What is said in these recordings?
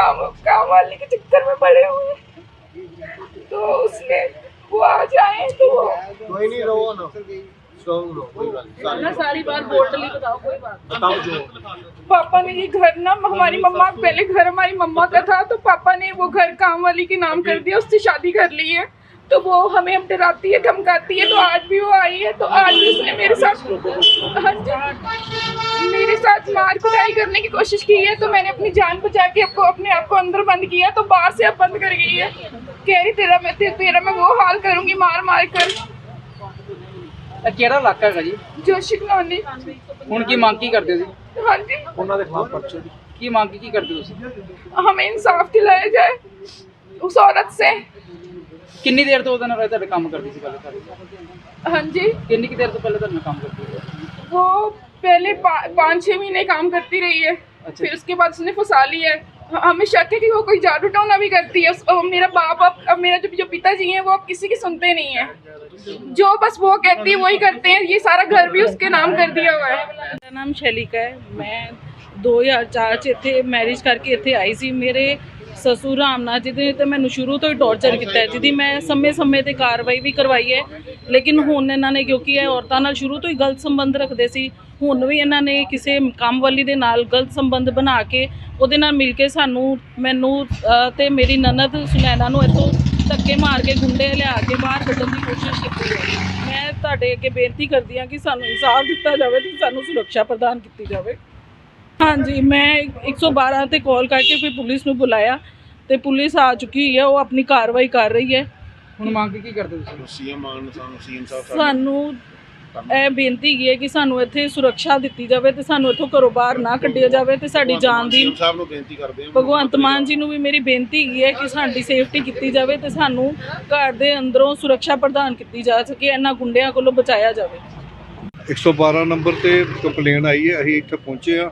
काम काम वाले के चक्कर में पड़े हुए तो उसने वो आ जाए तो कोई नहीं रहो ना। सारी बात बोल्डली बताओ कोई बात बताओ जो पापा ने ये घर ना हमारी मम्मा पहले घर हमारी मम्मा का था तो पापा ने वो घर काम वाली के नाम कर दिया उससे शादी कर ली है। तो वो हमें अब डराती है धमकाती है तो आज भी वो आई है तो आज भी उसने मेरे साथ हाँ जी। साथ मार कुटाई करने की कोशिश की है तो मैंने अपनी जान बचा के आपको अपने आप को अंदर बंद किया तो बाहर से अब बंद कर गई है कह रही तेरा मैं ते- तेरा मैं वो हाल करूंगी मार मार कर ਇਹ ਕਿਹੜਾ ਇਲਾਕਾ ਹੈਗਾ ਜੀ जोशी कॉलोनी ਹੁਣ ਕੀ ਮੰਗ ਕੀ ਕਰਦੇ ਹੋ ਜੀ हाँ जी ਉਹਨਾਂ ਦੇ ਖਿਲਾਫ ਪਰਚੇ ਕੀ ਮੰਗ ਕੀ ਕਰਦੇ ਹੋ ਤੁਸੀਂ हमें इंसाफ दिलाया जाए उस औरत से ਕਿੰਨੀ ਦੇਰ ਤੋਂ ਉਹਦੇ ਨਾਲ ਤੁਹਾਡੇ ਕੰਮ ਕਰਦੀ ਸੀ ਪਹਿਲੇ ਤੁਹਾਡੇ हाँ जी ਕਿੰਨੀ ਕੁ ਦੇਰ ਤੋਂ ਪਹਿਲੇ ਤੁਹਾਡੇ ਨਾਲ ਕੰਮ ਕਰਦੀ ਸੀ वो पहले पा, पाँच छः महीने काम करती रही है। अच्छा। फिर उसके बाद उसने फंसा ली है। हमें शक है कि वो कोई जादू टोना भी करती है। अब मेरा बाप अब अब मेरा जो जो पिताजी हैं वो अब किसी की सुनते नहीं है। जो बस वो कहती है वही करते हैं। ये सारा घर भी उसके नाम कर दिया हुआ है। मेरा नाम शैलिका है। मैं दो या चार से थे मैरिज करके थे आई सी मेरे ਸਸੁਰ ਰਾਮਨਾਥ ਜੀ ਨੇ ਤੇ ਮੈਨੂੰ ਸ਼ੁਰੂ ਤੋਂ ਹੀ ਟੌਰਚਰ ਕੀਤਾ ਹੈ। ਜਿਹਦੀ ਮੈਂ ਸਮੇਂ-ਸਮੇਂ ਤੇ ਕਾਰਵਾਈ ਵੀ ਕਰਵਾਈ ਹੈ। ਲੇਕਿਨ ਹੁਣ ਇਹਨਾਂ ਨੇ ਕਿਉਂਕਿ ਇਹ ਔਰਤਾਂ ਨਾਲ ਸ਼ੁਰੂ ਤੋਂ ਹੀ ਗਲਤ ਸੰਬੰਧ ਰੱਖਦੇ ਸੀ ਹੁਣ ਵੀ ਇਹਨਾਂ ਨੇ ਕਿਸੇ ਕੰਮ ਵਾਲੀ ਦੇ ਨਾਲ ਗਲਤ ਸੰਬੰਧ ਬਣਾ ਕੇ ਉਹਦੇ ਨਾਲ ਮਿਲ ਕੇ ਸਾਨੂੰ ਮੈਨੂੰ ਅਹ, ਤੇ ਮੇਰੀ ਨਨਦ ਸੁਨੈਨਾ ਨੂੰ ਇੱਥੋਂ ਧੱਕੇ ਮਾਰ ਕੇ ਗੁੰਡੇ ਲਿਆ ਕੇ ਬਾਹਰ ਕੱਢਣ ਦੀ ਕੋਸ਼ਿਸ਼ ਕੀਤੀ ਹੈ। ਮੈਂ ਤੁਹਾਡੇ ਅੱਗੇ ਬੇਨਤੀ ਕਰਦੀ ਹਾਂ ਕਿ ਸਾਨੂੰ ਇਨਸਾਫ ਦਿੱਤਾ ਜਾਵੇ ਤੇ ਸਾਨੂੰ ਸੁਰੱਖਿਆ ਪ੍ਰਦਾਨ ਕੀਤੀ ਜਾਵੇ। ਹਾਂਜੀ ਮੈਂ 112 ਤੇ ਕਾਲ ਕਰਕੇ ਫਿਰ ਪੁਲਿਸ ਨੂੰ ਬੁਲਾਇਆ ਤੇ ਪੁਲਿਸ ਆ ਚੁੱਕੀ ਹੈ ਉਹ ਆਪਣੀ ਕਾਰਵਾਈ ਕਰ ਰਹੀ ਹੈ। ਹੁਣ ਮੰਗ ਕੀ ਕਰਦੇ ਤੁਸੀਂ? ਸੀਐਮ ਆਨ ਸਾਨੂੰ ਸੀਐਮ ਸਾਹਿਬ ਸਾਨੂੰ ਇਹ ਬੇਨਤੀ ਕੀ ਹੈ ਕਿ ਸਾਨੂੰ ਇੱਥੇ ਸੁਰੱਖਿਆ ਦਿੱਤੀ ਜਾਵੇ ਤੇ ਸਾਨੂੰ ਇੱਥੋਂ ਘਰੋਂ ਬਾਹਰ ਨਾ ਕੱਢਿਆ ਜਾਵੇ ਤੇ ਸਾਡੀ ਜਾਨ ਦੀ ਸੀਐਮ ਸਾਹਿਬ ਨੂੰ ਬੇਨਤੀ ਕਰਦੇ ਹਾਂ। ਭਗਵੰਤ ਮਾਨ ਜੀ ਨੂੰ ਵੀ ਮੇਰੀ ਬੇਨਤੀ ਕੀ ਹੈ ਕਿ ਸਾਡੀ ਸੇਫਟੀ ਕੀਤੀ ਜਾਵੇ ਤੇ ਸਾਨੂੰ ਘਰ ਦੇ ਅੰਦਰੋਂ ਸੁਰੱਖਿਆ ਪ੍ਰਦਾਨ ਕੀਤੀ ਜਾ ਸਕੇ ਇਹਨਾਂ ਗੁੰਡਿਆਂ ਕੋਲੋਂ ਬਚਾਇਆ ਜਾਵੇ। 112 ਨੰਬਰ ਤੇ ਕੰਪਲੇਨ ਆਈ ਹੈ ਅਸੀਂ ਇੱਥੇ ਪਹੁੰਚੇ ਆ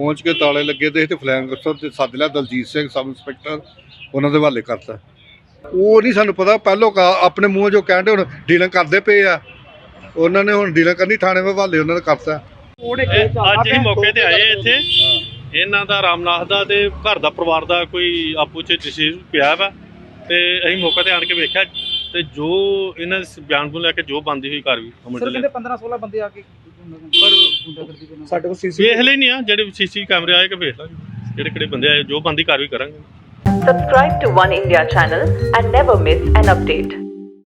ਪਹੁੰਚ ਕੇ ਤਾਲੇ ਲੱਗੇ ਤੇ ਇੱਥੇ ਫਲੈਂਗ ਅਫਸਰ ਤੇ ਸੱਦ ਲਿਆ ਦਲਜੀਤ ਸਿੰਘ ਸਬ ਇੰਸਪੈਕਟਰ ਉਹਨਾਂ ਦੇ ਹਵਾਲੇ ਕਰਤਾ। ਉਹ ਨਹੀਂ ਸਾਨੂੰ ਪਤਾ ਪਹਿਲੋਂ ਆਪਣੇ ਮੂੰਹੋਂ ਜੋ ਕਹਿੰਦੇ ਹੁਣ ਡੀਲਿੰਗ ਕਰਦੇ ਪਏ ਆ। ਉਹਨਾਂ ਨੇ ਹੁਣ ਡੀਲਿੰਗ ਕਰਨੀ ਥਾਣੇ ਦੇ ਹਵਾਲੇ ਉਹਨਾਂ ਨੇ ਕਰਤਾ। ਅੱਜ ਹੀ ਮੌਕੇ ਤੇ ਆਏ ਇੱਥੇ। ਇਹਨਾਂ ਦਾ ਰਾਮਨਾਥ ਦਾ ਤੇ ਘਰ ਦਾ ਪਰਿਵਾਰ ਦਾ ਕੋਈ ਆਪੂ ਚ ਡਿਸੀਜ ਪਿਆ ਵਾ। ਤੇ ਅਸੀਂ ਮੌਕੇ ਤੇ ਆਣ ਕੇ ਵੇਖਿਆ ਤੇ ਜੋ ਇਹਨਾਂ ਦੇ ਬਿਆਨ ਨੂੰ ਲੈ ਕੇ ਜੋ ਬੰਦੀ ਹੋਈ ਕਾਰਵਾਈ ਅਮਲ ਚ ਸਰ ਲਿਆ ਕਹਿੰਦੇ 15 16 ਬੰਦੇ ਆ ਕੇ ਪਰ ਸਾਡੇ ਕੋਲ ਵੇਖ ਲਈ ਨਹੀਂ ਆ ਜਿਹੜੇ ਸੀਸੀ ਕੈਮਰੇ ਆਏ ਕਿ ਵੇਖ ਲਾਂਗੇ ਜਿਹੜੇ ਕਿਹੜੇ ਬੰਦੇ ਆਏ ਜੋ ਬੰਦੀ ਕਾਰਵਾਈ ਕਰਾਂਗੇ Subscribe to One India channel and never miss an update.